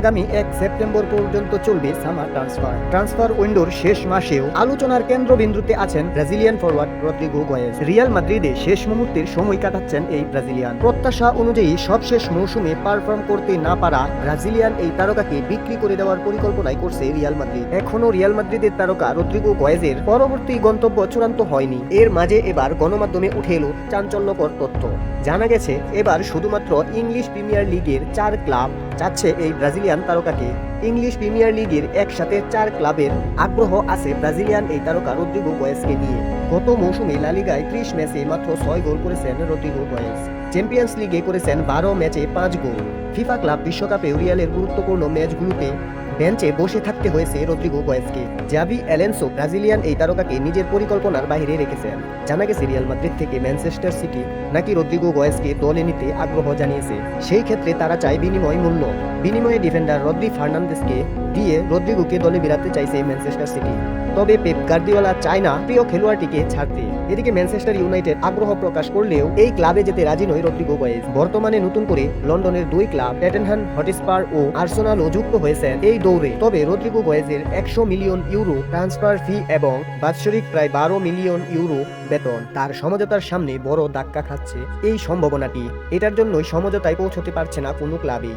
আগামী এক সেপ্টেম্বর পর্যন্ত চলবে সামার ট্রান্সফার ট্রান্সফার উইন্ডোর শেষ মাসেও আলোচনার কেন্দ্রবিন্দুতে আছেন Brazilian forward Rodrygo Goes Real মাদ্রিদে শেষ মুহূর্তের সময় কাটাচ্ছেন এই ব্রাজিলিয়ান প্রত্যাশা অনুযায়ী সবশেষ মৌসুমে পারফর্ম করতে না পারা ব্রাজিলিয়ান এই তারকাকে বিক্রি করে দেওয়ার পরিকল্পনায় করছে রিয়াল মাদ্রিদ এখনও রিয়াল মাদ্রিদের তারকা রদ্রিগো গয়েজের পরবর্তী গন্তব্য চূড়ান্ত হয়নি। এর মাঝে এবার গণমাধ্যমে উঠে এলো চাঞ্চল্যকর তথ্য। জানা গেছে, এবার শুধুমাত্র ইংলিশ প্রিমিয়ার লিগের চার ক্লাব চাচ্ছে এই ব্রাজিলিয়ান তারকাকে। ইংলিশ প্রিমিয়ার লিগের একসাথে চার ক্লাবের আগ্রহ আছে ব্রাজিলিয়ান এই তারকা রদ্রিগো বয়েসকে নিয়ে। গত মৌসুমে লালিগায় ত্রিশ ম্যাচে মাত্র ছয় গোল করেছেন রদ্রিগো বয়েস চ্যাম্পিয়ন্স লিগে করেছেন বারো ম্যাচে পাঁচ গোল। ফিফা ক্লাব বিশ্বকাপে রিয়ালের গুরুত্বপূর্ণ ম্যাচগুলোতে বেঞ্চে বসে থাকতে হয়েছে রদ্রিগো গয়েসকে জাবি অ্যালেন্সো ব্রাজিলিয়ান এই তারকাকে নিজের পরিকল্পনার বাইরে রেখেছেন। জানা গেছে রিয়াল মাদ্রিদ থেকে ম্যানচেস্টার সিটি নাকি রদ্রিগো গয়েসকে দলে নিতে আগ্রহ জানিয়েছে। সেই ক্ষেত্রে তারা চায় বিনিময় মূল্য। বিনিময়ে ডিফেন্ডার রদ্রি ফার্নান্দেসকে দিয়ে রদ্রিগোকে দলে বিরাতে চাইছে ম্যানচেস্টার সিটি। তবে পেপ গার্দিওলা চায় না প্রিয় খেলোয়াড়টিকে ছাড়তে। এদিকে ম্যানচেস্টার ইউনাইটেড আগ্রহ প্রকাশ করলেও এই ক্লাবে যেতে রাজি নয় রদ্রিগো গয়েজ। বর্তমানে নতুন করে লন্ডনের দুই ক্লাব ট্যাটেনহাম হটস্পার ও আর্সেনালও যুক্ত হয়েছেন এই দৌড়ে। তবে রদ্রিগো গয়েজের একশো মিলিয়ন ইউরো ট্রান্সফার ফি এবং বাৎসরিক প্রায় বারো মিলিয়ন ইউরো বেতন তার সমঝোতার সামনে বড় ধাক্কা খাচ্ছে এই সম্ভাবনাটি। এটার জন্যই সমঝোতায় পৌঁছতে পারছে না কোনো ক্লাবেই।